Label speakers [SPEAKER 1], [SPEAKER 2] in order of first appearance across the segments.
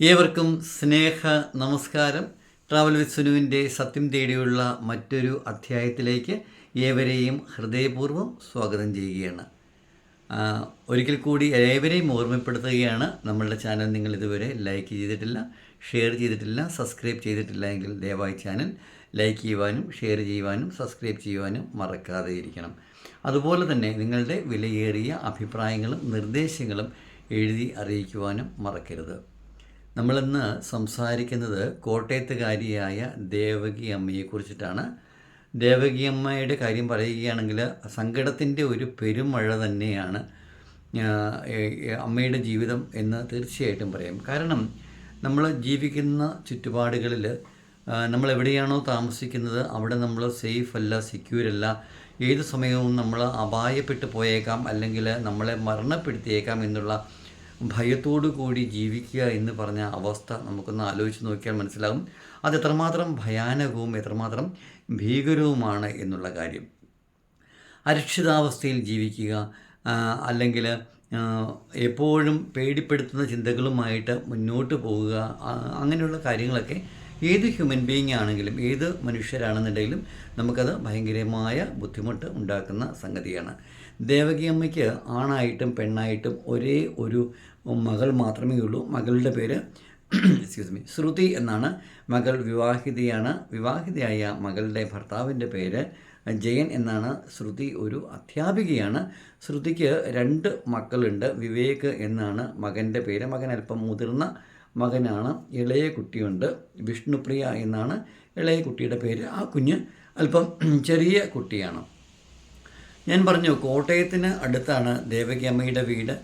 [SPEAKER 1] ഏവർക്കും സ്നേഹ നമസ്കാരം. Travel with സുനുവിന്റെ സത്യം തേടിയുള്ള മറ്റൊരു അധ്യായത്തിലേക്ക് ഏവരെയും ഹൃദയപൂർവം സ്വാഗതം ചെയ്യുകയാണ്. ഒരിക്കൽ കൂടി ഏവരെയും ഓർമ്മപ്പെടുത്തുകയാണ്. നമ്മളുടെ ചാനൽ നിങ്ങൾ ഇതുവരെ ലൈക്ക് ചെയ്തിട്ടില്ല ഷെയർ ചെയ്തിട്ടില്ല സബ്സ്ക്രൈബ് ചെയ്തിട്ടില്ല എങ്കിൽ ദയവായി ചാനൽ ലൈക്ക് ചെയ്യുവാനും ഷെയർ ചെയ്യുവാനും സബ്സ്ക്രൈബ് ചെയ്യുവാനും മറക്കാതെ ഇരിക്കണം. അതുപോലെ തന്നെ നിങ്ങളുടെ വിലയേറിയ അഭിപ്രായങ്ങളും നിർദ്ദേശങ്ങളും എഴുതി അറിയിക്കുവാനും മറക്കരുത്. നമ്മളിന്ന് സംസാരിക്കുന്നത് കോട്ടയത്തുകാരിയായ ദേവകി അമ്മയെക്കുറിച്ചിട്ടാണ് ദേവകി അമ്മയുടെ കാര്യം പറയുകയാണെങ്കിൽ സങ്കടത്തിന്റെ ഒരു പെരുമഴ തന്നെയാണ് അമ്മയുടെ ജീവിതം എന്ന് തീർച്ചയായിട്ടും പറയാം. കാരണം നമ്മൾ ജീവിക്കുന്ന ചുറ്റുപാടുകളിൽ നമ്മൾ എവിടെയാണോ താമസിക്കുന്നത് അവിടെ നമ്മൾ സേഫ് അല്ല സെക്യൂർ അല്ല ഏത് സമയവും നമ്മൾ അപായപ്പെട്ടു പോയേക്കാം അല്ലെങ്കിൽ നമ്മളെ മരണപ്പെടുത്തിയേക്കാം എന്നുള്ള ഭയത്തോടു കൂടി ജീവിക്കുക എന്ന് പറഞ്ഞ അവസ്ഥ നമുക്കൊന്ന് ആലോചിച്ച് നോക്കിയാൽ മനസ്സിലാകും. അത് എത്രമാത്രം ഭയാനകവും എത്രമാത്രം ഭീകരവുമാണ് എന്നുള്ള കാര്യം. അരക്ഷിതാവസ്ഥയിൽ ജീവിക്കുക അല്ലെങ്കിൽ എപ്പോഴും പേടിപ്പെടുത്തുന്ന ചിന്തകളുമായിട്ട് മുന്നോട്ട് പോവുക അങ്ങനെയുള്ള കാര്യങ്ങളൊക്കെ ഏത് ഹ്യൂമൻ ബീയിങ് ആണെങ്കിലും ഏത് മനുഷ്യരാണെന്നുണ്ടെങ്കിലും നമുക്കത് ഭയങ്കരമായ ബുദ്ധിമുട്ട് ഉണ്ടാക്കുന്ന സംഗതിയാണ്. ദേവകി അമ്മയ്ക്ക് ആണായിട്ടും പെണ്ണായിട്ടും ഒരേ ഒരു മകൾ മാത്രമേ ഉള്ളൂ. മകളുടെ പേര് എക്സ്ക്യൂസ് മീ ശ്രുതി എന്നാണ്. മകൾ വിവാഹിതയാണ്. വിവാഹിതയായ മകളുടെ ഭർത്താവിന്റെ പേര് ജയൻ എന്നാണ്. ശ്രുതി ഒരു അധ്യാപികയാണ്. ശ്രുതിക്ക് രണ്ട് മക്കളുണ്ട്. വിവേക് എന്നാണ് മകന്റെ പേര്. മകൻ അല്പം മുതിർന്ന മകനാണ്. ഇളയ കുട്ടിയുണ്ട്. വിഷ്ണുപ്രിയ എന്നാണ്. ഇളയ കുട്ടിയുടെ പേര് ആ കുഞ്ഞ് അല്പം ചെറിയ കുട്ടിയാണ്. ഞാൻ പറഞ്ഞു കോട്ടയത്തിന് അടുത്താണ് ദേവകി അമ്മയുടെ വീട്.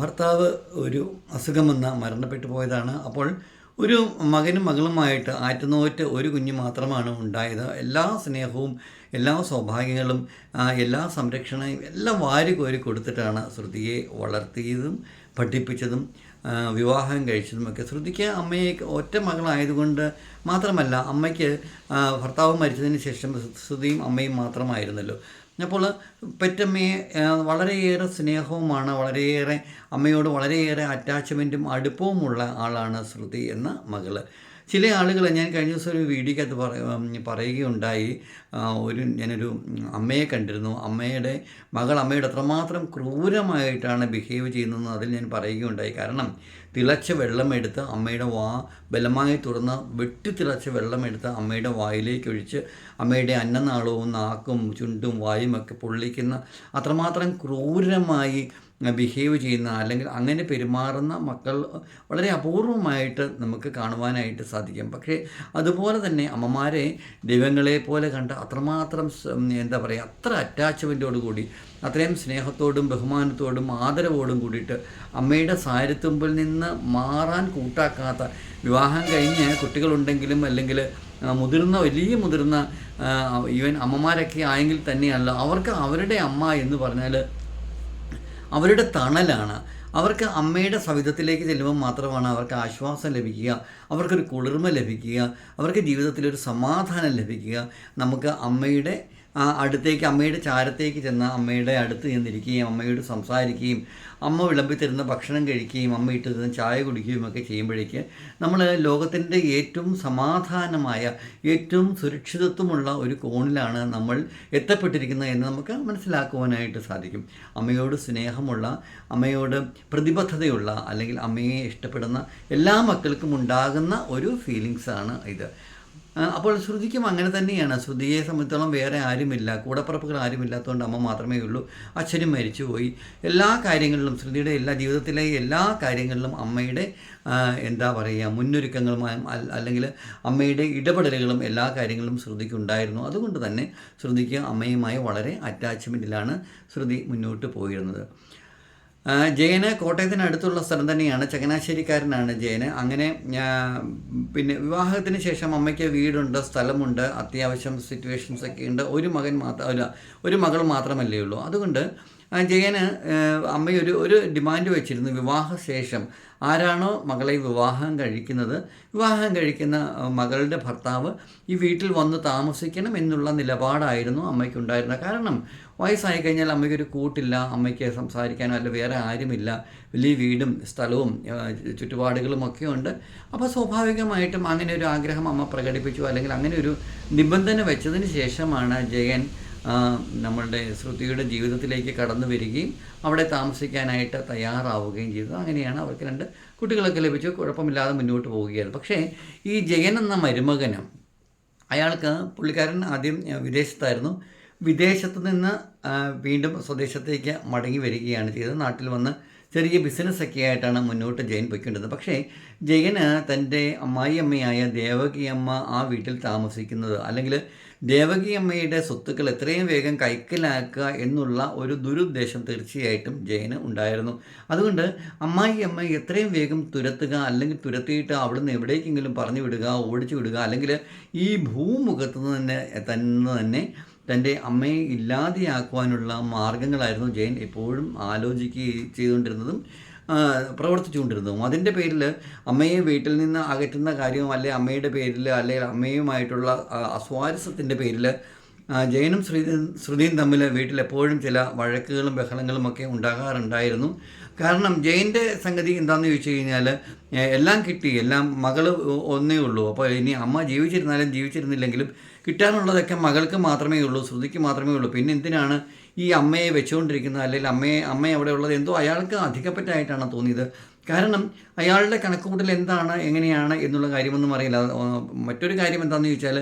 [SPEAKER 1] ഭർത്താവ് ഒരു അസുഖം വന്ന് മരണപ്പെട്ടു പോയതാണ്. അപ്പോൾ ഒരു മകനും മകളുമായിട്ട് ആറ്റുനോറ്റ് ഒരു കുഞ്ഞ് മാത്രമാണ് ഉണ്ടായത്. എല്ലാ സ്നേഹവും എല്ലാ സൗഭാഗ്യങ്ങളും എല്ലാ സംരക്ഷണയും എല്ലാം വാരി കോരി കൊടുത്തിട്ടാണ് ശ്രുതിയെ വളർത്തിയതും പഠിപ്പിച്ചതും വിവാഹം കഴിച്ചതുമൊക്കെ ശ്രുതിക്ക് അമ്മയെ ഒറ്റ മകളായതുകൊണ്ട് മാത്രമല്ല അമ്മയ്ക്ക് ഭർത്താവ് മരിച്ചതിന് ശേഷം ശ്രുതിയും അമ്മയും മാത്രമായിരുന്നല്ലോ. അപ്പോൾ പെറ്റമ്മയെ വളരെയേറെ സ്നേഹവുമാണ് വളരെയേറെ അമ്മയോട് വളരെയേറെ അറ്റാച്ച്മെന്റും അടുപ്പവുമുള്ള ആളാണ് ശ്രുതി എന്ന മകൾ. ചില ആളുകൾ ഞാൻ കഴിഞ്ഞ ദിവസം ഒരു വീഡിയോക്കകത്ത് പറ ഉം, പറയുകയുണ്ടായി. ഒരു ഞാനൊരു അമ്മയെ കണ്ടിരുന്നു. അമ്മയുടെ മകൾ അമ്മയുടെ അത്രമാത്രം ക്രൂരമായിട്ടാണ് ബിഹേവ് ചെയ്യുന്നതെന്ന് അതിൽ ഞാൻ പറയുകയുണ്ടായി. കാരണം തിളച്ച വെള്ളമെടുത്ത് അമ്മയുടെ വാ ബലമായി തുറന്ന് വെട്ടി തിളച്ച വെള്ളമെടുത്ത് അമ്മയുടെ വായിലേക്ക് ഒഴിച്ച് അമ്മയുടെ അന്നനാളവും നാക്കും ചുണ്ടും വായും ഒക്കെ പൊള്ളിക്കുന്ന അത്രമാത്രം ക്രൂരമായി ബിഹേവ് ചെയ്യുന്ന അല്ലെങ്കിൽ അങ്ങനെ പെരുമാറുന്ന മക്കൾ വളരെ അപൂർവമായിട്ട് നമുക്ക് കാണുവാനായിട്ട് സാധിക്കും. പക്ഷേ അതുപോലെ തന്നെ അമ്മമാരെ ദൈവങ്ങളെ പോലെ കണ്ട് അത്രമാത്രം എന്താ പറയുക അത്ര അറ്റാച്ച്മെന്റോടുകൂടി അത്രയും സ്നേഹത്തോടും ബഹുമാനത്തോടും ആദരവോടും കൂടിയിട്ട് അമ്മയുടെ സാരത്തുമ്പിൽ നിന്ന് മാറാൻ കൂട്ടാക്കാത്ത വിവാഹം കഴിഞ്ഞ് കുട്ടികളുണ്ടെങ്കിലും അല്ലെങ്കിൽ മുതിർന്ന വലിയ മുതിർന്ന ഈവൻ അമ്മമാരൊക്കെ ആയെങ്കിൽ തന്നെയല്ല അവർക്ക് അവരുടെ അമ്മ എന്ന് പറഞ്ഞാൽ അവരുടെ തണലാണ്. അവർക്ക് അമ്മയുടെ സവിധത്തിലേക്ക് ചെല്ലുമ്പോൾ മാത്രമാണ് അവർക്ക് ആശ്വാസം ലഭിക്കുക. അവർക്കൊരു കുളിർമ ലഭിക്കുക. അവർക്ക് ജീവിതത്തിലൊരു സമാധാനം ലഭിക്കുക. നമുക്ക് അമ്മയുടെ ആ അടുത്തേക്ക് അമ്മയുടെ ചാരത്തേക്ക് ചെന്ന് അമ്മയുടെ അടുത്ത് ചെന്നിരിക്കുകയും അമ്മയോട് സംസാരിക്കുകയും അമ്മ വിളമ്പി തരുന്ന ഭക്ഷണം കഴിക്കുകയും അമ്മ ഇട്ട് തരുന്ന ചായ കുടിക്കുകയും ഒക്കെ ചെയ്യുമ്പോഴേക്ക് നമ്മൾ ലോകത്തിന്റെ ഏറ്റവും സമാധാനമായ ഏറ്റവും സുരക്ഷിതത്വമുള്ള ഒരു കോണിലാണ് നമ്മൾ എത്തപ്പെട്ടിരിക്കുന്നത് എന്ന് നമുക്ക് മനസ്സിലാക്കുവാനായിട്ട് സാധിക്കും. അമ്മയോട് സ്നേഹമുള്ള അമ്മയോട് പ്രതിബദ്ധതയുള്ള അല്ലെങ്കിൽ അമ്മയെ ഇഷ്ടപ്പെടുന്ന എല്ലാ മക്കൾക്കും ഉണ്ടാകുന്ന ഒരു ഫീലിങ്സാണ് ഇത്. അപ്പോൾ ശ്രുതിക്കും അങ്ങനെ തന്നെയാണ്. ശ്രുതിയെ സംബന്ധിച്ചോളം വേറെ ആരുമില്ല. കൂടപ്പറപ്പുകൾ ആരുമില്ലാത്തതുകൊണ്ട് അമ്മ മാത്രമേ ഉള്ളൂ. അച്ഛനും മരിച്ചുപോയി. എല്ലാ കാര്യങ്ങളിലും ശ്രുതിയുടെ എല്ലാ ജീവിതത്തിലെ എല്ലാ കാര്യങ്ങളിലും അമ്മയുടെ എന്താ പറയുക മുന്നൊരുക്കങ്ങളും അല്ലെങ്കിൽ അമ്മയുടെ ഇടപെടലുകളും എല്ലാ കാര്യങ്ങളും ശ്രുതിക്കുണ്ടായിരുന്നു. അതുകൊണ്ട് തന്നെ ശ്രുതിക്ക് അമ്മയുമായി വളരെ അറ്റാച്ച്മെന്റിലാണ് ശ്രുതി മുന്നോട്ട് പോയിരുന്നത്. ജയന് കോട്ടയത്തിന് അടുത്തുള്ള സ്ഥലം തന്നെയാണ്. ചങ്ങനാശ്ശേരിക്കാരനാണ് ജയന്. അങ്ങനെ പിന്നെ വിവാഹത്തിന് ശേഷം അമ്മയ്ക്ക് വീടുണ്ട് സ്ഥലമുണ്ട് അത്യാവശ്യം സിറ്റുവേഷൻസ് ഒക്കെ ഉണ്ട്. ഒരു മകൻ മാത്രം ഒരു മകൾ മാത്രമല്ലേ ഉള്ളൂ. അതുകൊണ്ട് ജയന് അമ്മയൊരു ഒരു ഡിമാൻഡ് വെച്ചിരുന്നു വിവാഹശേഷം. ആരാണോ മകളെ വിവാഹം കഴിക്കുന്നത്? വിവാഹം കഴിക്കുന്ന മകളുടെ ഭർത്താവ് ഈ വീട്ടിൽ വന്ന് താമസിക്കണം എന്നുള്ള നിലപാടായിരുന്നു അമ്മയ്ക്കുണ്ടായിരുന്നത്. കാരണം വയസ്സായി കഴിഞ്ഞാൽ അമ്മയ്ക്കൊരു കൂട്ടില്ല അമ്മയ്ക്ക് സംസാരിക്കാനോ അല്ല വേറെ ആരുമില്ല. വലിയ വീടും സ്ഥലവും ചുറ്റുപാടുകളും ഒക്കെ ഉണ്ട്. അപ്പോൾ സ്വാഭാവികമായിട്ടും അങ്ങനെ ഒരു ആഗ്രഹം അമ്മ പ്രകടിപ്പിച്ചു. അല്ലെങ്കിൽ അങ്ങനെ ഒരു നിബന്ധന വെച്ചതിന് ശേഷമാണ് ജയൻ നമ്മളുടെ ശ്രുതിയുടെ ജീവിതത്തിലേക്ക് കടന്നു വരികയും അവിടെ താമസിക്കാനായിട്ട് തയ്യാറാവുകയും ചെയ്തു. അങ്ങനെയാണ് അവർക്ക് രണ്ട് കുട്ടികളൊക്കെ ലഭിച്ചു. കുഴപ്പമില്ലാതെ മുന്നോട്ട് പോവുകയായിരുന്നു. പക്ഷേ ഈ ജയൻ എന്ന മരുമകനും അയാൾക്ക് പുള്ളിക്കാരൻ ആദ്യം വിദേശത്തായിരുന്നു. വിദേശത്ത് നിന്ന് വീണ്ടും സ്വദേശത്തേക്ക് മടങ്ങി വരികയാണ് ചെയ്തത്. നാട്ടിൽ വന്ന് ചെറിയ ബിസിനസ്സൊക്കെ ആയിട്ടാണ് മുന്നോട്ട് ജയൻ പൊയ്ക്കേണ്ടത് പക്ഷേ ജയന് തന്റെ അമ്മായിയമ്മയായ ദേവകി അമ്മ ആ വീട്ടിൽ താമസിക്കുന്നത് അല്ലെങ്കിൽ ദേവകി അമ്മയുടെ സ്വത്തുക്കൾ എത്രയും വേഗം കൈക്കലാക്കുക എന്നുള്ള ഒരു ദുരുദ്ദേശം തീർച്ചയായിട്ടും ജയന് ഉണ്ടായിരുന്നു. അതുകൊണ്ട് അമ്മായി അമ്മ എത്രയും വേഗം തുരത്തുക അല്ലെങ്കിൽ തുരത്തിയിട്ട് അവിടുന്ന് എവിടേക്കെങ്കിലും പറഞ്ഞു വിടുക ഓടിച്ചു വിടുക അല്ലെങ്കിൽ ഈ ഭൂമുഖത്ത് തന്നെ തന്നെ തന്നെ തന്റെ അമ്മയെ ഇല്ലാതെയാക്കുവാനുള്ള മാർഗങ്ങളായിരുന്നു ജയൻ എപ്പോഴും ആലോചിക്കുകയും ചെയ്തുകൊണ്ടിരുന്നതും. ആ, പ്രവർത്തിച്ചുകൊണ്ടിരുന്നതും അതിന്റെ പേരിൽ അമ്മയെ വീട്ടിൽ നിന്ന് അകറ്റുന്ന കാര്യവും അല്ലെങ്കിൽ അമ്മയുടെ പേരിൽ അല്ലെങ്കിൽ അമ്മയുമായിട്ടുള്ള അസ്വാരസ്യത്തിന്റെ പേരിൽ ജയനും ശ്രുതി ശ്രുതിയും തമ്മിൽ വീട്ടിൽ എപ്പോഴും ചില വഴക്കുകളും ബഹളങ്ങളും ഒക്കെ ഉണ്ടാകാറുണ്ടായിരുന്നു. കാരണം ജയന്റെ സംഗതി എന്താണെന്ന് ചോദിച്ചു കഴിഞ്ഞാൽ എല്ലാം കിട്ടി എല്ലാം മകൾ ഒന്നേ ഉള്ളൂ. അപ്പോൾ ഇനി അമ്മ ജീവിച്ചിരുന്നാലും ജീവിച്ചിരുന്നില്ലെങ്കിലും കിട്ടാനുള്ളതൊക്കെ മകൾക്ക് മാത്രമേ ഉള്ളൂ ശ്രുതിക്ക് മാത്രമേ ഉള്ളൂ. പിന്നെ എന്തിനാണ് ഈ അമ്മയെ വെച്ചുകൊണ്ടിരിക്കുന്നത് അല്ലെങ്കിൽ അമ്മയെ അമ്മ അവിടെ ഉള്ളത് എന്തോ അയാൾക്ക് അധികപ്പറ്റായിട്ടാണ് തോന്നിയത്. കാരണം അയാളുടെ കണക്കുകൂട്ടൽ എന്താണ് എങ്ങനെയാണ് എന്നുള്ള കാര്യമൊന്നും അറിയില്ല. മറ്റൊരു കാര്യം എന്താണെന്ന് ചോദിച്ചാൽ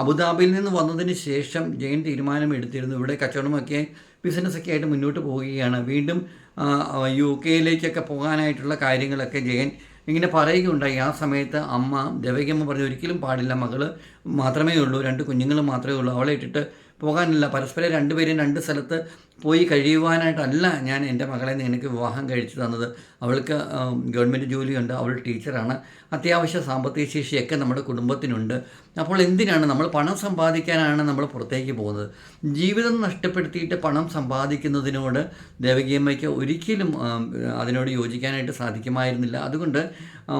[SPEAKER 1] അബുദാബിയിൽ നിന്ന് വന്നതിന് ശേഷം ജയൻ തീരുമാനം എടുത്തിരുന്നു. ഇവിടെ കച്ചവടമൊക്കെ ബിസിനസ്സൊക്കെ ആയിട്ട് മുന്നോട്ട് പോവുകയാണ്. വീണ്ടും യു കെയിലേക്കൊക്കെ പോകാനായിട്ടുള്ള കാര്യങ്ങളൊക്കെ ജയൻ ഇങ്ങനെ പറയുകയുണ്ടായി. ആ സമയത്ത് അമ്മ ദേവകിയമ്മ പറഞ്ഞു ഒരിക്കലും പാടില്ല മകൾ മാത്രമേ ഉള്ളൂ. രണ്ട് കുഞ്ഞുങ്ങൾ മാത്രമേ ഉള്ളൂ. അവളെ ഇട്ടിട്ട് പോകാനില്ല. പരസ്പരം രണ്ടുപേരും രണ്ട് സ്ഥലത്ത് പോയി കഴിയുവാനായിട്ടല്ല ഞാൻ എന്റെ മകളെ നിനക്ക് വിവാഹം കഴിച്ചു തന്നത്. അവൾക്ക് ഗവൺമെന്റ് ജോലിയുണ്ട്. അവൾ ടീച്ചറാണ്. അത്യാവശ്യ സാമ്പത്തിക ശേഷിയൊക്കെ നമ്മുടെ കുടുംബത്തിനുണ്ട്. അപ്പോൾ എന്തിനാണ് നമ്മൾ പണം സമ്പാദിക്കാനാണ് നമ്മൾ പുറത്തേക്ക് പോകുന്നത്? ജീവിതം നഷ്ടപ്പെടുത്തിയിട്ട് പണം സമ്പാദിക്കുന്നതിനോട് ദേവകിയമ്മയ്ക്ക് ഒരിക്കലും അതിനോട് യോജിക്കാനായിട്ട് സാധിക്കുമായിരുന്നില്ല. അതുകൊണ്ട്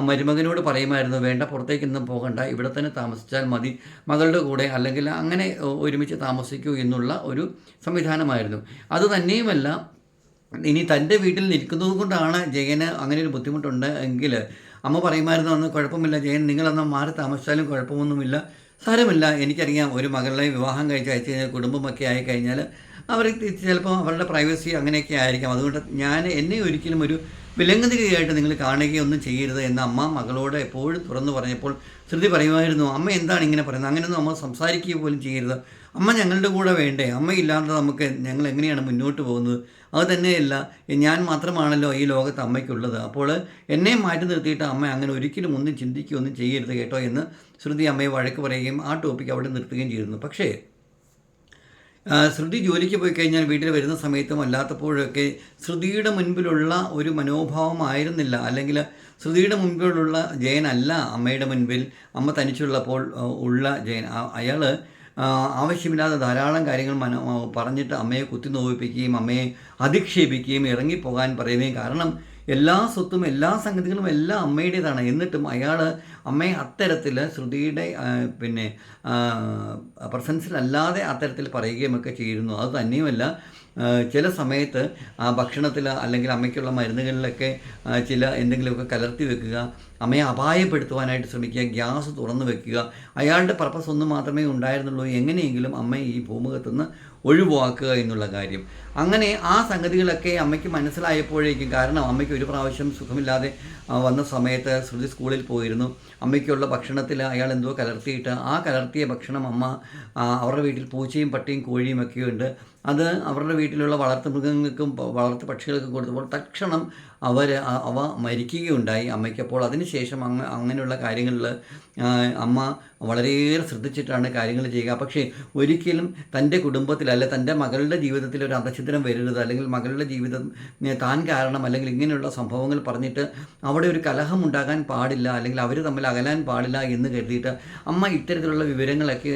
[SPEAKER 1] മരുമകനോട് പറയുമായിരുന്നു വേണ്ട പുറത്തേക്കൊന്നും പോകണ്ട. ഇവിടെ തന്നെ താമസിച്ചാൽ മതി. മകളുടെ കൂടെ അല്ലെങ്കിൽ അങ്ങനെ ഒരുമിച്ച് താമസിക്കൂ എന്നുള്ള ഒരു സംവിധാനമായിരുന്നു. അത് തന്നെയുമല്ല ഇനി തന്റെ വീട്ടിൽ നിൽക്കുന്നത് കൊണ്ടാണ് ജയന് അങ്ങനെ ഒരു ബുദ്ധിമുട്ടുണ്ട് എങ്കിൽ അമ്മ പറയുമായിരുന്നു അന്ന് കുഴപ്പമില്ല ജയൻ നിങ്ങളന്ന് മാറി താമസിച്ചാലും കുഴപ്പമൊന്നുമില്ല സാരമില്ല എനിക്കറിയാം ഒരു മകളെ വിവാഹം കഴിച്ച് അയച്ചു കഴിഞ്ഞാൽ കുടുംബമൊക്കെ ആയി കഴിഞ്ഞാൽ അവർ ചിലപ്പോൾ അവരുടെ പ്രൈവസി അങ്ങനെയൊക്കെ ആയിരിക്കാം. അതുകൊണ്ട് ഞാൻ എന്നെ ഒരിക്കലും ഒരു വിലങ്ങുതിരിയായിട്ട് നിങ്ങൾ കാണുകയൊന്നും ചെയ്യരുത് എന്ന് അമ്മ മകളോട് എപ്പോഴും തുറന്നു പറഞ്ഞപ്പോൾ ശ്രുതി പറയുമായിരുന്നു അമ്മ എന്താണ് ഇങ്ങനെ പറയുന്നത്? അങ്ങനെയൊന്നും അമ്മ സംസാരിക്കുക പോലും ചെയ്യരുത്. അമ്മ ഞങ്ങളുടെ കൂടെ വേണ്ടേ? അമ്മ ഇല്ലാതെ നമുക്ക് ഞങ്ങൾ എങ്ങനെയാണ് മുന്നോട്ട് പോകുന്നത്? അത് തന്നെയല്ല ഞാൻ മാത്രമാണല്ലോ ഈ ലോകത്ത് അമ്മയ്ക്കുള്ളത്. അപ്പോൾ എന്നെ മാറ്റി നിർത്തിയിട്ട് അമ്മ അങ്ങനെ ഒരിക്കലും ഒന്നും ചിന്തിക്കുകയൊന്നും ചെയ്യരുത് കേട്ടോ എന്ന് ശ്രുതി അമ്മയെ വഴക്ക് പറയുകയും ആ ടോപ്പിക്ക് അവിടെ നിർത്തുകയും ചെയ്തിരുന്നു. പക്ഷേ ശ്രുതി ജോലിക്ക് പോയി കഴിഞ്ഞാൽ വീട്ടിൽ വരുന്ന സമയത്തും അല്ലാത്തപ്പോഴൊക്കെ ശ്രുതിയുടെ മുൻപിലുള്ള ഒരു മനോഭാവമായിരുന്നില്ല അല്ലെങ്കിൽ ശ്രുതിയുടെ മുൻപിലുള്ള ജയനല്ല അമ്മയുടെ മുൻപിൽ. അമ്മ തനിച്ചുള്ളപ്പോൾ ഉള്ള ജയൻ. അയാൾ ആവശ്യമില്ലാതെ ധാരാളം കാര്യങ്ങൾ മന പറഞ്ഞിട്ട് അമ്മയെ കുത്തി നോവിപ്പിക്കുകയും അമ്മയെ അധിക്ഷേപിക്കുകയും ഇറങ്ങിപ്പോകാൻ പറയുകയും കാരണം എല്ലാ സ്വത്തും എല്ലാ സംഗതികളും എല്ലാം അമ്മയുടേതാണ്. എന്നിട്ടും അയാൾ അമ്മയെ അത്തരത്തിൽ ശ്രുതിയുടെ പിന്നെ പ്രസൻസിലല്ലാതെ അത്തരത്തിൽ പറയുകയും ഒക്കെ ചെയ്യുന്നു. അത് തന്നെയുമല്ല ചില സമയത്ത് ആ ഭക്ഷണത്തിൽ അല്ലെങ്കിൽ അമ്മയ്ക്കുള്ള മരുന്നുകളിലൊക്കെ ചില എന്തെങ്കിലുമൊക്കെ കലർത്തി വെക്കുക അമ്മയെ അപായപ്പെടുത്തുവാനായിട്ട് ശ്രമിക്കുക ഗ്യാസ് തുറന്നു വെക്കുക അയാളുടെ പർപ്പസ് ഒന്നും മാത്രമേ ഉണ്ടായിരുന്നുള്ളൂ. എങ്ങനെയെങ്കിലും അമ്മയെ ഈ ഭൂമുഖത്തുനിന്ന് ഒഴിവാക്കുക എന്നുള്ള കാര്യം. അങ്ങനെ ആ സംഗതികളൊക്കെ അമ്മയ്ക്ക് മനസ്സിലായപ്പോഴേക്കും കാരണം അമ്മയ്ക്ക് ഒരു പ്രാവശ്യം സുഖമില്ലാതെ വന്ന സമയത്ത് ശ്രുതി സ്കൂളിൽ പോയിരുന്നു. അമ്മയ്ക്കുള്ള ഭക്ഷണത്തിൽ അയാൾ എന്തോ കലർത്തിയിട്ട് ആ കലർത്തിയ ഭക്ഷണം അമ്മ അവരുടെ വീട്ടിൽ പൂച്ചയും പട്ടിയും കോഴിയും ഒക്കെ ഉണ്ട് അത് അവരുടെ വീട്ടിലുള്ള വളർത്തു മൃഗങ്ങൾക്കും വളർത്തു പക്ഷികൾക്കും കൊടുത്തപ്പോൾ തക്ഷണം അവർ അവ മരിക്കുകയുണ്ടായി. അമ്മയ്ക്കപ്പോൾ അതിനുശേഷം അങ്ങ് അങ്ങനെയുള്ള കാര്യങ്ങളിൽ അമ്മ വളരെയേറെ ശ്രദ്ധിച്ചിട്ടാണ് കാര്യങ്ങൾ ചെയ്യുക. പക്ഷേ ഒരിക്കലും തന്റെ കുടുംബത്തിൽ അല്ലെ തന്റെ മകളുടെ ജീവിതത്തിൽ ഒരു അധഛിദ്രം വരരുത്. അല്ലെങ്കിൽ മകളുടെ ജീവിതം താൻ കാരണം അല്ലെങ്കിൽ ഇങ്ങനെയുള്ള സംഭവങ്ങൾ പറഞ്ഞിട്ട് അവിടെ ഒരു കലഹം ഉണ്ടാകാൻ പാടില്ല. അല്ലെങ്കിൽ അവർ തമ്മിൽ അകലാൻ പാടില്ല എന്ന് കരുതിയിട്ട് അമ്മ ഇത്തരത്തിലുള്ള വിവരങ്ങളൊക്കെ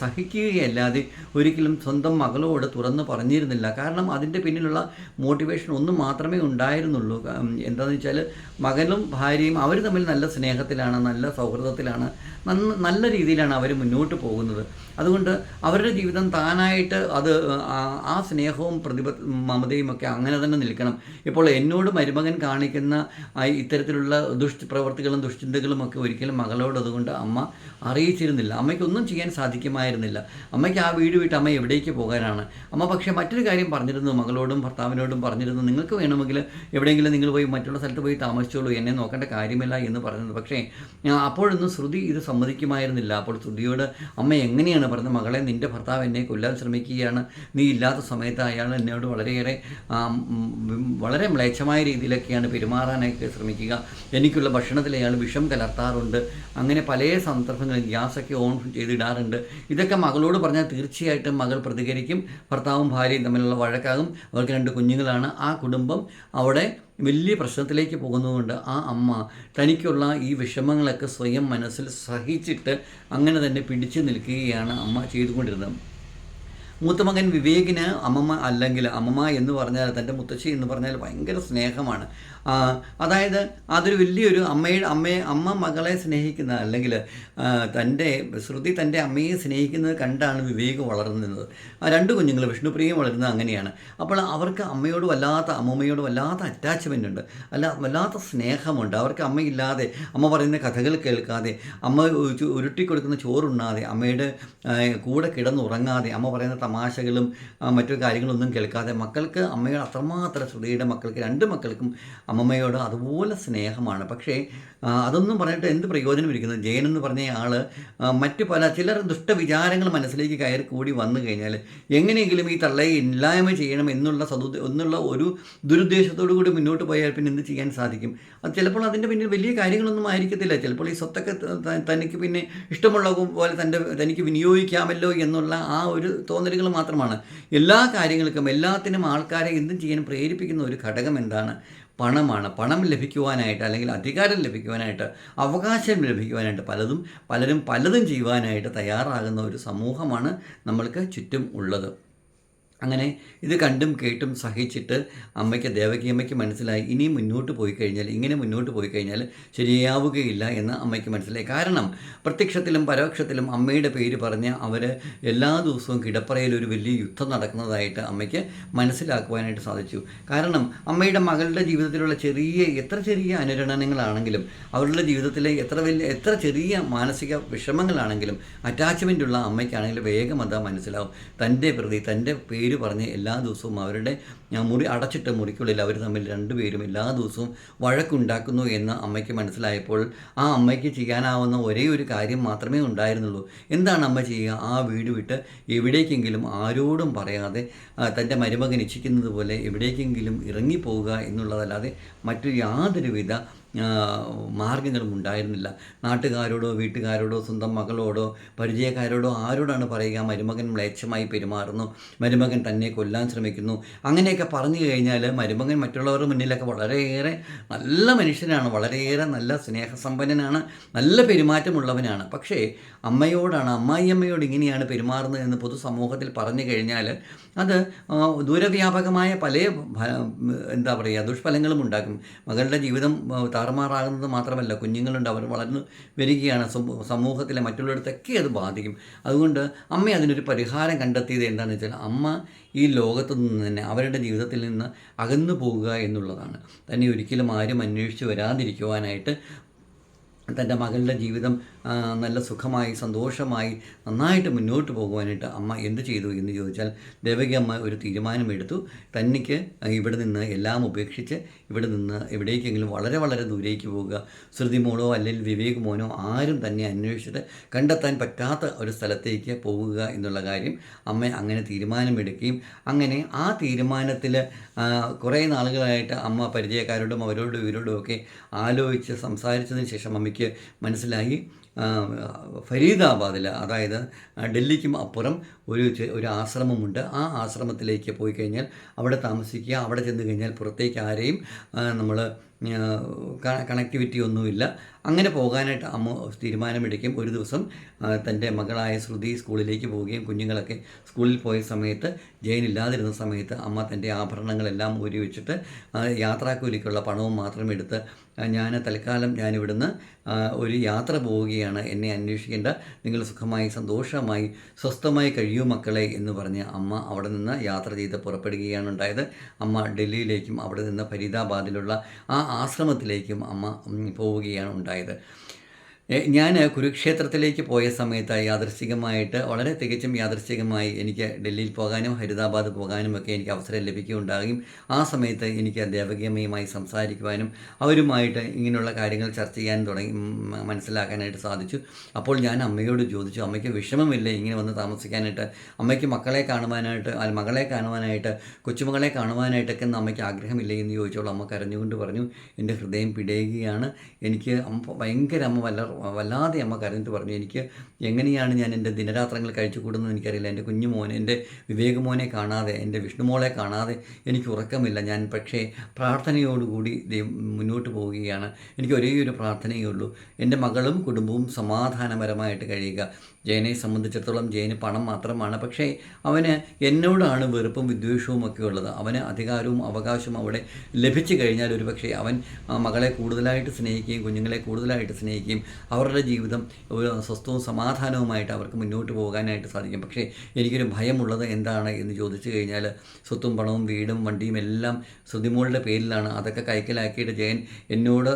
[SPEAKER 1] സഹിക്കുകയല്ലാതെ ഒരിക്കലും സ്വന്തം മകളോട് തുറന്നു തുറന്ന് പറഞ്ഞിരുന്നില്ല. കാരണം അതിന്റെ പിന്നിലുള്ള മോട്ടിവേഷൻ ഒന്നും മാത്രമേ ഉണ്ടായിരുന്നുള്ളൂ. എന്താണെന്ന് വെച്ചാൽ മകനും ഭാര്യയും അവർ തമ്മിൽ നല്ല സ്നേഹത്തിലാണ് നല്ല സൗഹൃദത്തിലാണ് നല്ല രീതിയിലാണ് അവർ മുന്നോട്ട് പോകുന്നത്. അതുകൊണ്ട് അവരുടെ ജീവിതം താനായിട്ട് അത് ആ- സ്നേഹവും പ്രതിബ മമതയും ഒക്കെ അങ്ങനെ തന്നെ നിൽക്കണം. ഇപ്പോൾ എന്നോട് മരുമകൻ കാണിക്കുന്ന ഇത്തരത്തിലുള്ള ദുഷ്പ്രവർത്തികളും ദുഷ്ചിന്തകളും ഒക്കെ ഒരിക്കലും മകളോട് അതുകൊണ്ട് അമ്മ അറിയിച്ചിരുന്നില്ല. അമ്മയ്ക്കൊന്നും ചെയ്യാൻ സാധിക്കുമായിരുന്നില്ല. അമ്മയ്ക്ക് ആ വീട് വിട്ട് അമ്മ എവിടേക്ക് പോകാനാണ്? അമ്മ പക്ഷേ മറ്റൊരു കാര്യം പറഞ്ഞിരുന്നു മകളോടും ഭർത്താവിനോടും പറഞ്ഞിരുന്നു നിങ്ങൾക്ക് വേണമെങ്കിൽ എവിടെയെങ്കിലും നിങ്ങൾ പോയി മറ്റുള്ള സ്ഥലത്ത് പോയി താമസിച്ചോളൂ എന്നെ നോക്കേണ്ട കാര്യമില്ല എന്ന് പറഞ്ഞത് പക്ഷേ അപ്പോഴൊന്നും ശ്രുതി ഇത് സമ്മതിക്കുമായിരുന്നില്ല. അപ്പോൾ ശ്രുതിയോട് അമ്മ എങ്ങനെയാണ്? പറഞ്ഞത് മകളെ നിന്റെ ഭർത്താവ് എന്നെ കൊല്ലാൻ ശ്രമിക്കുകയാണ്. നീ ഇല്ലാത്ത സമയത്ത് അയാൾ എന്നോട് വളരെയേറെ വളരെ മ്ലേച്ഛമായ രീതിയിലൊക്കെയാണ് പെരുമാറാനൊക്കെ ശ്രമിക്കുക. എനിക്കുള്ള ഭക്ഷണത്തിൽ അയാൾ വിഷം കലർത്താറുണ്ട്. അങ്ങനെ പല സന്ദർഭങ്ങളിൽ ഗ്യാസൊക്കെ ഓൺ ചെയ്തിടാറുണ്ട്. ഇതൊക്കെ മകളോട് പറഞ്ഞാൽ തീർച്ചയായിട്ടും മകൾ പ്രതികരിക്കും. ഭാര്യയും തമ്മിലുള്ള വഴക്കാകും. അവർക്ക് രണ്ട് കുഞ്ഞുങ്ങളാണ്. ആ കുടുംബം അവിടെ വലിയ പ്രശ്നത്തിലേക്ക് പോകുന്നതുകൊണ്ട് ആ അമ്മ തനിക്കുള്ള ഈ വിഷമങ്ങളൊക്കെ സ്വയം മനസ്സിൽ സഹിച്ചിട്ട് അങ്ങനെ തന്നെ പിടിച്ചു നിൽക്കുകയാണ് അമ്മ ചെയ്തുകൊണ്ടിരുന്നത്. മൂത്തമകൻ വിവേകിന് അമ്മമ്മ അല്ലെങ്കിൽ അമ്മമ്മ എന്ന് പറഞ്ഞാൽ തന്റെ മുത്തശ്ശി എന്ന് പറഞ്ഞാൽ ഭയങ്കര സ്നേഹമാണ്. അതായത് അതൊരു വലിയൊരു അമ്മയുടെ അമ്മയെ അമ്മ മകളെ സ്നേഹിക്കുന്ന അല്ലെങ്കിൽ തന്റെ ശ്രുതി തന്റെ അമ്മയെ സ്നേഹിക്കുന്നത് കണ്ടാണ് വിവേക് വളർന്നത്. ആ രണ്ട് കുഞ്ഞുങ്ങൾ വിഷ്ണുപ്രിയം വളരുന്നത് അങ്ങനെയാണ്. അപ്പോൾ അവർക്ക് അമ്മയോട് വല്ലാത്ത അമ്മമ്മയോട് വല്ലാത്ത അറ്റാച്ച്മെന്റ് ഉണ്ട്. അല്ല വല്ലാത്ത സ്നേഹമുണ്ട്. അവർക്ക് അമ്മയില്ലാതെ അമ്മ പറയുന്ന കഥകൾ കേൾക്കാതെ അമ്മ ഉരുട്ടിക്കൊടുക്കുന്ന ഉരുട്ടി കൊടുക്കുന്ന ചോറുണ്ണാതെ അമ്മയുടെ കൂടെ കിടന്നുറങ്ങാതെ അമ്മ പറയുന്ന തമാശകളും മറ്റു കാര്യങ്ങളൊന്നും കേൾക്കാതെ മക്കൾക്ക് അമ്മയുടെ അത്രമാത്രം ശ്രുതിയുടെ മക്കൾക്ക് രണ്ട് മക്കൾക്കും അമ്മമ്മയോട് അതുപോലെ സ്നേഹമാണ്. പക്ഷേ അതൊന്നും പറഞ്ഞിട്ട് എന്ത് പ്രയോജനം ഇരിക്കുന്നത് ജയൻ എന്ന് പറഞ്ഞ ആൾ മറ്റു പല ചിലർ ദുഷ്ടവിചാരങ്ങൾ മനസ്സിലേക്ക് കയറി കൂടി വന്നു കഴിഞ്ഞാൽ എങ്ങനെയെങ്കിലും ഈ തള്ളയെ ഇല്ലായ്മ ചെയ്യണം എന്നുള്ള സതു എന്നുള്ള ഒരു ദുരുദ്ദേശത്തോടു കൂടി മുന്നോട്ട് പോയാൽ പിന്നെ എന്ത് ചെയ്യാൻ സാധിക്കും? അത് ചിലപ്പോൾ അതിന്റെ പിന്നിൽ വലിയ കാര്യങ്ങളൊന്നും ആയിരിക്കത്തില്ല. ചിലപ്പോൾ ഈ സ്വത്തൊക്കെ തനിക്ക് പിന്നെ ഇഷ്ടമുള്ള പോലെ തന്റെ തനിക്ക് വിനിയോഗിക്കാമല്ലോ എന്നുള്ള ആ ഒരു തോന്നലുകൾ മാത്രമാണ്. എല്ലാ കാര്യങ്ങൾക്കും എല്ലാത്തിനും ആൾക്കാരെ എന്തും ചെയ്യാൻ പ്രേരിപ്പിക്കുന്ന ഒരു ഘടകം എന്താണ്? പണമാണ്. പണം ലഭിക്കുവാനായിട്ട് അല്ലെങ്കിൽ അധികാരം ലഭിക്കുവാനായിട്ട് അവകാശം ലഭിക്കുവാനായിട്ട് പലതും പലരും പലതും ചെയ്യുവാനായിട്ട് തയ്യാറാകുന്ന ഒരു സമൂഹമാണ് നമ്മൾക്ക് ചുറ്റും ഉള്ളത്. അങ്ങനെ ഇത് കണ്ടും കേട്ടും സഹിച്ചിട്ട് അമ്മയ്ക്ക് ദേവകി അമ്മയ്ക്ക് മനസ്സിലായി ഇനി മുന്നോട്ട് പോയി കഴിഞ്ഞാൽ ഇങ്ങനെ മുന്നോട്ട് പോയി കഴിഞ്ഞാൽ ശരിയാവുകയില്ല എന്ന് അമ്മയ്ക്ക് മനസ്സിലായി. കാരണം പ്രത്യക്ഷത്തിലും പരോക്ഷത്തിലും അമ്മയുടെ പേര് പറഞ്ഞ് അവർ എല്ലാ ദിവസവും കിടപ്പറയിൽ ഒരു വലിയ യുദ്ധം നടക്കുന്നതായിട്ട് അമ്മയ്ക്ക് മനസ്സിലാക്കുവാനായിട്ട് സാധിച്ചു. കാരണം അമ്മയുടെ മകളുടെ ജീവിതത്തിലുള്ള ചെറിയ എത്ര ചെറിയ അനുരണനങ്ങളാണെങ്കിലും അവരുടെ ജീവിതത്തിലെ എത്ര വലിയ എത്ര ചെറിയ മാനസിക വിഷമങ്ങളാണെങ്കിലും അറ്റാച്ച്മെന്റ് ഉള്ള അമ്മയ്ക്കാണെങ്കിൽ വേഗം അത് മനസ്സിലാവും. തന്റെ പ്രതി തന്റെ പേര് പറഞ്ഞ് എല്ലാ ദിവസവും അവരുടെ മുറി അടച്ചിട്ട മുറിക്കുള്ളിൽ അവർ തമ്മിൽ രണ്ടുപേരും എല്ലാ ദിവസവും വഴക്കുണ്ടാക്കുന്നു എന്ന് അമ്മയ്ക്ക് മനസ്സിലായപ്പോൾ ആ അമ്മയ്ക്ക് ചെയ്യാനാവുന്ന ഒരേ ഒരു കാര്യം മാത്രമേ ഉണ്ടായിരുന്നുള്ളൂ. എന്താണ് അമ്മ ചെയ്യുക? ആ വീട് വിട്ട് എവിടേക്കെങ്കിലും ആരോടും പറയാതെ തന്റെ മരുമകൻ ഇച്ഛിക്കുന്നത് പോലെ എവിടേക്കെങ്കിലും ഇറങ്ങിപ്പോവുക എന്നുള്ളതല്ലാതെ മറ്റു യാതൊരുവിധ മാർഗങ്ങളും ഉണ്ടായിരുന്നില്ല. നാട്ടുകാരോടോ വീട്ടുകാരോടോ സ്വന്തം മകളോടോ പരിചയക്കാരോടോ ആരോടാണ് പറയുക? മരുമകൻ മ്ലേച്ഛമായി പെരുമാറുന്നു. മരുമകൻ തന്നെ കൊല്ലാൻ ശ്രമിക്കുന്നു. അങ്ങനെയൊക്കെ പറഞ്ഞു കഴിഞ്ഞാൽ മരുമകൻ മറ്റുള്ളവരുടെ മുന്നിലൊക്കെ വളരെയേറെ നല്ല മനുഷ്യനാണ്. വളരെയേറെ നല്ല സ്നേഹസമ്പന്നനാണ്. നല്ല പെരുമാറ്റമുള്ളവനാണ്. പക്ഷേ അമ്മയോടാണ് അമ്മായിയമ്മയോട് ഇങ്ങനെയാണ് പെരുമാറുന്നത് എന്ന് പൊതുസമൂഹത്തിൽ പറഞ്ഞു കഴിഞ്ഞാൽ അത് ദൂരവ്യാപകമായ പല എന്താ പറയുക ദുഷ്ഫലങ്ങളും ഉണ്ടാക്കും. മകളുടെ ജീവിതം താറുമാറാകുന്നത് മാത്രമല്ല കുഞ്ഞുങ്ങളുണ്ട് അവർ വളർന്നു വരികയാണ്. സമൂ- സമൂഹത്തിലെ മറ്റുള്ളവരുടെ അത് ബാധിക്കും. അതുകൊണ്ട് അമ്മ അതിനൊരു പരിഹാരം കണ്ടെത്തിയത് എന്താണെന്ന് വെച്ചാൽ അമ്മ ഈ ലോകത്തു നിന്ന് തന്നെ അവരുടെ ജീവിതത്തിൽ നിന്ന് അകന്നു പോവുക എന്നുള്ളതാണ്. തന്നെ ഒരിക്കലും ആരും അന്വേഷിച്ച് വരാതിരിക്കുവാനായിട്ട് തന്റെ മകളുടെ ജീവിതം നല്ല സുഖമായി സന്തോഷമായി നന്നായിട്ട് മുന്നോട്ട് പോകുവാനായിട്ട് അമ്മ എന്ത് ചെയ്തു എന്ന് ചോദിച്ചാൽ ദേവകി അമ്മ ഒരു തീരുമാനമെടുത്തു തന്നിക്ക് ഇവിടെ നിന്ന് എല്ലാം ഉപേക്ഷിച്ച് ഇവിടെ നിന്ന് എവിടേക്കെങ്കിലും വളരെ വളരെ ദൂരേക്ക് പോവുക ശ്രുതി മോളോ അല്ലെങ്കിൽ വിവേക് മോനോ ആരും തന്നെ അന്വേഷിച്ചിട്ട് കണ്ടെത്താൻ പറ്റാത്ത ഒരു സ്ഥലത്തേക്ക് പോവുക എന്നുള്ള കാര്യം അമ്മ അങ്ങനെ തീരുമാനമെടുക്കുകയും അങ്ങനെ ആ തീരുമാനത്തിൽ കുറേ നാളുകളായിട്ട് അമ്മ പരിചയക്കാരോടും അവരോടും ഇവരോടും ഒക്കെ ആലോചിച്ച് സംസാരിച്ചതിന് ശേഷം അമ്മയ്ക്ക് മനസ്സിലായി. ഫരീദാബാദിൽ അതായത് ഡൽഹിക്കും അപ്പുറം ഒരു ഒരു ആശ്രമമുണ്ട്. ആ ആശ്രമത്തിലേക്ക് പോയി കഴിഞ്ഞാൽ അവിടെ താമസിക്കുക അവിടെ ചെന്ന് കഴിഞ്ഞാൽ പുറത്തേക്ക് ആരെയും നമ്മൾ കണക്ടിവിറ്റി ഒന്നുമില്ല. അങ്ങനെ പോകാനായിട്ട് അമ്മ തീരുമാനമെടുക്കുകയും ഒരു ദിവസം തന്റെ മകളായ ശ്രുതി സ്കൂളിലേക്ക് പോവുകയും കുഞ്ഞുങ്ങളൊക്കെ സ്കൂളിൽ പോയ സമയത്ത് ജയൻ ഇല്ലാതിരുന്ന സമയത്ത് അമ്മ തന്റെ ആഭരണങ്ങളെല്ലാം ഊരി വെച്ചിട്ട് യാത്രാക്കൂലിക്കുള്ള പണവും മാത്രം എടുത്ത് ഞാൻ തൽക്കാലം ഞാനിവിടുന്ന് ഒരു യാത്ര പോവുകയാണ്. എന്നെ അന്വേഷിക്കേണ്ട നിങ്ങൾ സുഖമായി സന്തോഷമായി സ്വസ്ഥമായി കഴിയൂ മക്കളെ എന്ന് പറഞ്ഞ് അമ്മ അവിടെ നിന്ന് യാത്ര ചെയ്ത് പുറപ്പെടുകയാണ് ഉണ്ടായത്. അമ്മ ഡൽഹിയിലേക്കും അവിടെ നിന്ന് ഫരീദാബാദിലുള്ള ആ ആശ്രമത്തിലേക്കും അമ്മ പോവുകയാണ് ഉണ്ടായത്. ഞാൻ കുരുക്ഷേത്രത്തിലേക്ക് പോയ സമയത്ത് യാദൃശ്ചികമായിട്ട് വളരെ തികച്ചും യാദൃശ്ചികമായി എനിക്ക് ഡൽഹിയിൽ പോകാനും ഹരിദാബാദ് പോകാനും ഒക്കെ എനിക്ക് അവസരം ലഭിക്കുകയുണ്ടാകും. ആ സമയത്ത് എനിക്ക് ദേവകിയമ്മയുമായി സംസാരിക്കുവാനും അവരുമായിട്ട് ഇങ്ങനെയുള്ള കാര്യങ്ങൾ ചർച്ച ചെയ്യാൻ തുടങ്ങി മനസ്സിലാക്കാനായിട്ട് സാധിച്ചു. അപ്പോൾ ഞാൻ അമ്മയോട് ചോദിച്ചു അമ്മയ്ക്ക് വിഷമമില്ല ഇങ്ങനെ വന്ന് താമസിക്കാനായിട്ട്? അമ്മയ്ക്ക് മക്കളെ കാണുവാനായിട്ട് മകളെ കാണുവാനായിട്ട് കൊച്ചുമകളെ കാണുവാനായിട്ടൊക്കെ അമ്മയ്ക്ക് ആഗ്രഹമില്ലേ? എന്ന് ചോദിച്ചോളൂ അമ്മ കരഞ്ഞുകൊണ്ട് പറഞ്ഞു എന്റെ ഹൃദയം പിടയുകയാണ്. എനിക്ക് ഭയങ്കര അമ്മ വല്ല വല്ലാതെ അമ്മ കരഞ്ഞിട്ട് പറഞ്ഞു എനിക്ക് എങ്ങനെയാണ് ഞാൻ എന്റെ ദിനരാത്രങ്ങൾ കഴിച്ചു കൂടുന്നത് എനിക്കറിയില്ല. എന്റെ കുഞ്ഞു മോനെ എന്റെ വിവേകമോനെ കാണാതെ എന്റെ വിഷ്ണുമോളെ കാണാതെ എനിക്ക് ഉറക്കമില്ല. ഞാൻ പക്ഷേ പ്രാർത്ഥനയോടുകൂടി മുന്നോട്ട് പോവുകയാണ്. എനിക്ക് ഒരേ ഒരു പ്രാർത്ഥനയേ ഉള്ളൂ. എന്റെ മകളും കുടുംബവും സമാധാനപരമായിട്ട് കഴിയുക. ജയനെ സംബന്ധിച്ചിടത്തോളം ജയന് പണം മാത്രമാണ്. പക്ഷേ അവന് എന്നോടാണ് വെറുപ്പും വിദ്വേഷവും ഒക്കെ ഉള്ളത്. അവന് അധികാരവും അവകാശവും അവിടെ ലഭിച്ചു കഴിഞ്ഞാൽ ഒരു പക്ഷേ അവൻ മകളെ കൂടുതലായിട്ട് സ്നേഹിക്കുകയും കുഞ്ഞുങ്ങളെ കൂടുതലായിട്ട് സ്നേഹിക്കുകയും അവരുടെ ജീവിതം ഒരു സ്വസ്ഥവും സമാധാനവുമായിട്ട് അവർക്ക് മുന്നോട്ട് പോകാനായിട്ട് സാധിക്കും. പക്ഷേ എനിക്കൊരു ഭയമുള്ളത് എന്താണ് എന്ന് ചോദിച്ചു കഴിഞ്ഞാൽ സ്വത്തും പണവും വീടും വണ്ടിയും എല്ലാം ശ്രുതിമോളുടെ പേരിലാണ്. അതൊക്കെ കൈക്കലാക്കിയിട്ട് ജയൻ എന്നോട്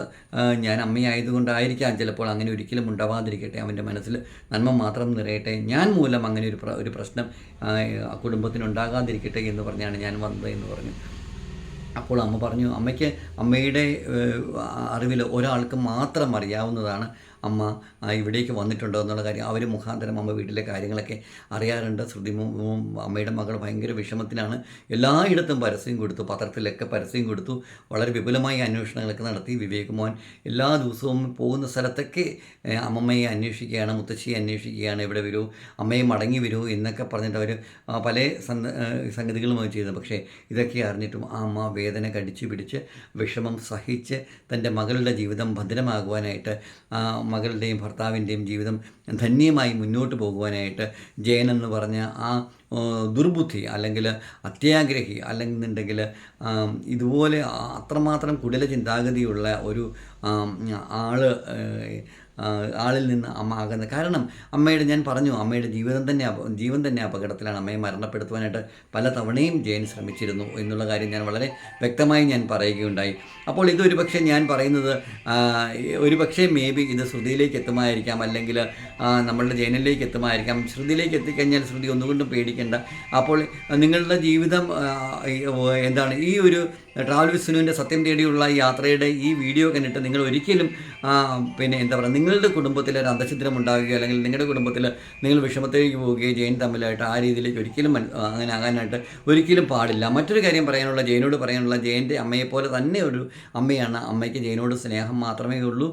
[SPEAKER 1] ഞാൻ അമ്മയായതുകൊണ്ടായിരിക്കാം ചിലപ്പോൾ അങ്ങനെ ഒരിക്കലും ഉണ്ടാവാതിരിക്കട്ടെ. അവന്റെ മനസ്സിൽ നന്മ മാത്രം നിറയട്ടെ. ഞാൻ മൂലം അങ്ങനെ ഒരു ഒരു പ്രശ്നം കുടുംബത്തിനുണ്ടാകാതിരിക്കട്ടെ എന്ന് പറഞ്ഞാണ് ഞാൻ വന്നത് എന്ന് പറഞ്ഞു. അപ്പോൾ അമ്മ പറഞ്ഞു അമ്മയ്ക്ക് അമ്മയുടെ അറിവിൽ ഒരാൾക്ക് മാത്രം അറിയാവുന്നതാണ് അമ്മ ഇവിടേക്ക് വന്നിട്ടുണ്ടോ എന്നുള്ള കാര്യം അവർ മുഖാന്തരം അമ്മ വീട്ടിലെ കാര്യങ്ങളൊക്കെ അറിയാറുണ്ട്. ശ്രുതി അമ്മയുടെ മകൾ ഭയങ്കര വിഷമത്തിലാണ്. എല്ലായിടത്തും പരസ്യം കൊടുത്തു പത്രത്തിലൊക്കെ പരസ്യം കൊടുത്തു. വളരെ വിപുലമായ അന്വേഷണങ്ങളൊക്കെ നടത്തി. വിവേക് മോഹൻ എല്ലാ ദിവസവും പോകുന്ന സ്ഥലത്തൊക്കെ അമ്മമ്മയെ അന്വേഷിക്കുകയാണ് മുത്തശ്ശിയെ അന്വേഷിക്കുകയാണ്. ഇവിടെ വരൂ അമ്മയെ മടങ്ങി വരൂ എന്നൊക്കെ പറഞ്ഞിട്ട് അവർ പല സംഗതികളും ചെയ്തു. പക്ഷേ ഇതൊക്കെ അറിഞ്ഞിട്ടും ആ അമ്മ വേദന കടിച്ചു പിടിച്ച് വിഷമം സഹിച്ച് തന്റെ മകളുടെ ജീവിതം ഭദ്രമാകുവാനായിട്ട് മകളുടെയും ഭർത്താവിന്റെയും ജീവിതം ധന്യമായി മുന്നോട്ട് പോകുവാനായിട്ട് ജയൻ എന്ന് പറഞ്ഞ ആ ദുർബുദ്ധി അല്ലെങ്കിൽ അത്യാഗ്രഹി അല്ലെന്നുണ്ടെങ്കിൽ ഇതുപോലെ അത്രമാത്രം കുടില ചിന്താഗതിയുള്ള ഒരു ആൾ ആളിൽ നിന്ന് അമ്മ ആകുന്നത്. കാരണം അമ്മയുടെ ഞാൻ പറഞ്ഞു അമ്മയുടെ ജീവിതം തന്നെ ജീവൻ തന്നെ അപകടത്തിലാണ്. അമ്മയെ മരണപ്പെടുത്തുവാനായിട്ട് പല തവണയും ജയൻ ശ്രമിച്ചിരുന്നു എന്നുള്ള കാര്യം ഞാൻ വളരെ വ്യക്തമായി ഞാൻ പറയുകയുണ്ടായി. അപ്പോൾ ഇതൊരു പക്ഷേ ഞാൻ പറയുന്നത് ഒരു പക്ഷേ മേ ബി ഇത് ശ്രുതിയിലേക്ക് എത്തുമായിരിക്കാം അല്ലെങ്കിൽ നമ്മളുടെ ജയനിലേക്ക് എത്തുമായിരിക്കാം. ശ്രുതിയിലേക്ക് എത്തിക്കഴിഞ്ഞാൽ ശ്രുതി ഒന്നുകൊണ്ടും പേടിക്കേണ്ട. അപ്പോൾ നിങ്ങളുടെ ജീവിതം എന്താണ് ഈ ഒരു ട്രാവൽ വിസ്നുവിന്റെ സത്യം തേടിയുള്ള യാത്രയുടെ ഈ വീഡിയോ കണ്ടിട്ട് നിങ്ങൾ ഒരിക്കലും പിന്നെ എന്താ പറയുക നിങ്ങളുടെ കുടുംബത്തിൽ ഒരു അന്തഛിദ്രം ഉണ്ടാകുകയോ അല്ലെങ്കിൽ നിങ്ങളുടെ കുടുംബത്തിൽ നിങ്ങൾ വിഷമത്തിലേക്ക് പോവുകയോ ജയൻ തമ്മിലായിട്ട് ആ രീതിയിലേക്ക് ഒരിക്കലും അങ്ങനെ ആകാനായിട്ട് ഒരിക്കലും പാടില്ല. മറ്റൊരു കാര്യം പറയാനുള്ള ജയനോട് പറയാനുള്ള ജയന്റെ അമ്മയെപ്പോലെ തന്നെ ഒരു അമ്മയാണ് അമ്മയ്ക്ക് ജയനോട് സ്നേഹം മാത്രമേ ഉള്ളൂ.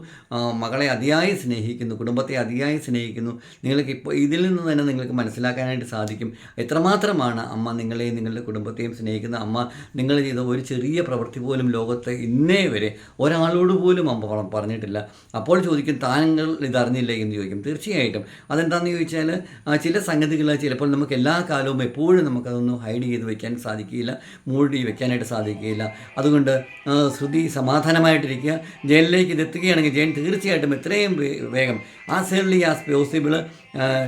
[SPEAKER 1] മകളെ അതിയായി സ്നേഹിക്കുന്നു കുടുംബത്തെ അതിയായി സ്നേഹിക്കുന്നു. നിങ്ങൾക്ക് ഇപ്പോൾ ഇതിൽ നിന്ന് തന്നെ നിങ്ങൾക്ക് മനസ്സിലാക്കാനായിട്ട് സാധിക്കും. എത്രമാത്രമാണ് അമ്മ നിങ്ങളെയും നിങ്ങളുടെ കുടുംബത്തെയും സ്നേഹിക്കുന്ന അമ്മ നിങ്ങൾ ചെയ്ത ഒരു ചെറിയ പ്രവൃത്തി പോലും ലോകത്തെ ഇന്നേ വരെ ഒരാളോട് പോലും അമ്മ പറ- പറഞ്ഞിട്ടില്ല. അപ്പോൾ ചോദിക്കും താനങ്ങൾ ഇതറിഞ്ഞില്ലേ? എന്ന് ചോദിക്കും. തീർച്ചയായിട്ടും. അതെന്താണെന്ന് ചോദിച്ചാൽ ചില സംഗതികൾ ചിലപ്പോൾ നമുക്ക് എല്ലാ കാലവും എപ്പോഴും നമുക്കതൊന്നും ഹൈഡ് ചെയ്ത് വെക്കാൻ സാധിക്കില്ല മൂടി വെക്കാനായിട്ട് സാധിക്കില്ല. അതുകൊണ്ട് ആ, ശ്രുതി സമാധാനമായിട്ടിരിക്കുക. ജയിലിലേക്ക് ഇത് എത്തുകയാണെങ്കിൽ ജയൻ തീർച്ചയായിട്ടും എത്രയും വേഗം as early as possible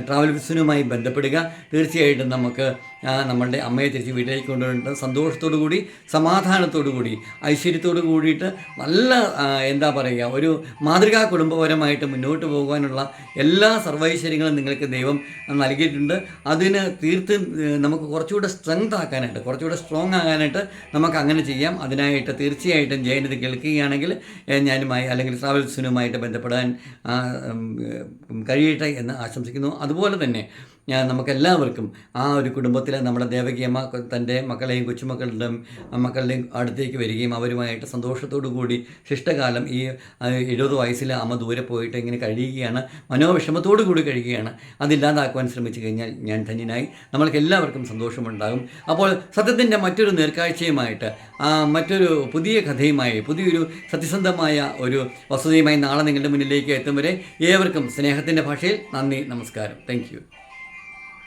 [SPEAKER 1] travel ബിസിനുമായി ബന്ധപ്പെടുക. തീർച്ചയായിട്ടും നമുക്ക് ആ, നമ്മളുടെ അമ്മയെ തിരിച്ച് വീട്ടിലേക്ക് കൊണ്ടുവന്നിട്ട് സന്തോഷത്തോടു കൂടി സമാധാനത്തോടു കൂടി ഐശ്വര്യത്തോടു കൂടിയിട്ട് നല്ല എന്താ പറയുക ഒരു മാതൃകാ കുടുംബപരമായിട്ട് മുന്നോട്ട് പോകാനുള്ള എല്ലാ സർവൈശ്വര്യങ്ങളും നിങ്ങൾക്ക് ദൈവം നൽകിയിട്ടുണ്ട്. അതിന് തീർത്തും നമുക്ക് കുറച്ചുകൂടെ സ്ട്രെങ്ത് ആക്കാനായിട്ട് കുറച്ചുകൂടെ സ്ട്രോങ് ആകാനായിട്ട് നമുക്ക് അങ്ങനെ ചെയ്യാം. അതിനായിട്ട് തീർച്ചയായിട്ടും ജയനത് കേൾക്കുകയാണെങ്കിൽ ഞാനുമായി അല്ലെങ്കിൽ ട്രാവൽസിനുമായിട്ട് ബന്ധപ്പെടാൻ കഴിയട്ടെ എന്ന് ആശംസിക്കുന്നു. അതുപോലെ തന്നെ ഞാൻ നമുക്കെല്ലാവർക്കും ആ ഒരു കുടുംബത്തിലെ നമ്മുടെ ദേവകിയമ്മ തന്റെ മക്കളെയും കൊച്ചുമക്കളുടെയും മക്കളുടെയും അടുത്തേക്ക് വരികയും അവരുമായിട്ട് സന്തോഷത്തോടു കൂടി ശിഷ്ടകാലം ഈ എഴുപത് വയസ്സിൽ അമ്മ ദൂരെ പോയിട്ട് ഇങ്ങനെ കഴിയുകയാണ് മനോവിഷമത്തോടു കൂടി കഴിയുകയാണ്. അതില്ലാതാക്കുവാൻ ശ്രമിച്ചു കഴിഞ്ഞാൽ ഞാൻ ധന്യനായി. നമ്മൾക്ക് എല്ലാവർക്കും സന്തോഷമുണ്ടാകും. അപ്പോൾ സത്യത്തിന്റെ മറ്റൊരു നേർക്കാഴ്ചയുമായിട്ട് മറ്റൊരു പുതിയ കഥയുമായി പുതിയൊരു സത്യസന്ധമായ ഒരു വസ്തുതയുമായി നാളെ നിങ്ങളുടെ മുന്നിലേക്ക് എത്തും വരെ ഏവർക്കും സ്നേഹത്തിന്റെ ഭാഷയിൽ നന്ദി നമസ്കാരം. താങ്ക്